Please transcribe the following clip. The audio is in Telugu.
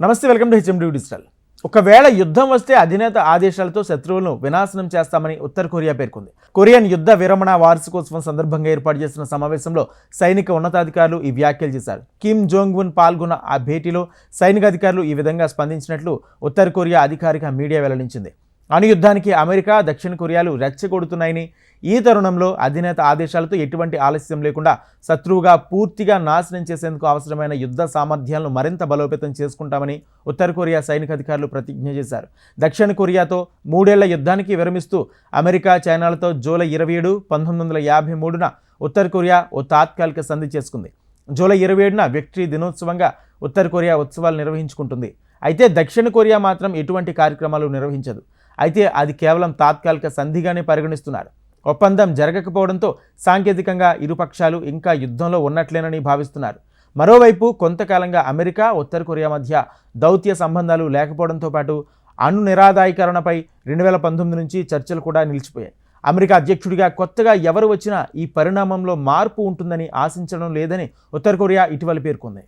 నమస్తే వెల్కమ్ టు హెచ్ఎండి డిజిటల్. ఒకవేళ యుద్ధం వస్తే అధినేత ఆదేశాలతో శత్రువులను వినాశనం చేస్తామని ఉత్తర కొరియా పేర్కొంది. కొరియన్ యుద్ధ విరమణ వార్షికోత్సవం సందర్భంగా ఏర్పాటు చేసిన సమావేశంలో సైనిక ఉన్నతాధికారులు ఈ వ్యాఖ్యలు చేశారు. కిమ్ జోంగ్ ఉన్ పాల్గొన్న ఆ భేటీలో సైనిక అధికారులు ఈ విధంగా స్పందించినట్లు ఉత్తర కొరియా అధికారిక మీడియా వెల్లడించింది. అణుయుద్ధానికి అమెరికా దక్షిణ కొరియాలు రెచ్చగొడుతున్నాయని ఈ తరుణంలో అధినేత ఆదేశాలతో ఎటువంటి ఆలస్యం లేకుండా శత్రువుగా పూర్తిగా నాశనం చేసేందుకు అవసరమైన యుద్ధ సామర్థ్యాలను మరింత బలోపేతం చేసుకుంటామని ఉత్తర కొరియా సైనిక అధికారులు ప్రతిజ్ఞ చేశారు. దక్షిణ కొరియాతో మూడేళ్ళ యుద్ధానికి విరమిస్తూ అమెరికా చైనాలతో జూలై ఇరవై ఏడు పంతొమ్మిది వందల యాభై మూడున ఉత్తర కొరియా ఓ తాత్కాలిక సంధి చేసుకుంది. జూలై ఇరవై ఏడున విక్టరీ దినోత్సవంగా ఉత్తర కొరియా ఉత్సవాలు నిర్వహించుకుంటుంది. అయితే దక్షిణ కొరియా మాత్రం ఎటువంటి కార్యక్రమాలు నిర్వహించదు. అయితే అది కేవలం తాత్కాలిక సంధిగానే పరిగణిస్తున్నారు. ఒప్పందం జరగకపోవడంతో సాంకేతికంగా ఇరుపక్షాలు ఇంకా యుద్ధంలో ఉన్నట్లేనని భావిస్తున్నారు. మరోవైపు కొంతకాలంగా అమెరికా ఉత్తర కొరియా మధ్య దౌత్య సంబంధాలు లేకపోవడంతో పాటు అణు నిరాదాయీకరణపై రెండు వేల పంతొమ్మిది నుంచి చర్చలు కూడా నిలిచిపోయాయి. అమెరికా అధ్యక్షుడిగా కొత్తగా ఎవరు వచ్చినా ఈ పరిణామంలో మార్పు ఉంటుందని ఆశించడం లేదని ఉత్తర కొరియా ఇటీవల పేర్కొంది.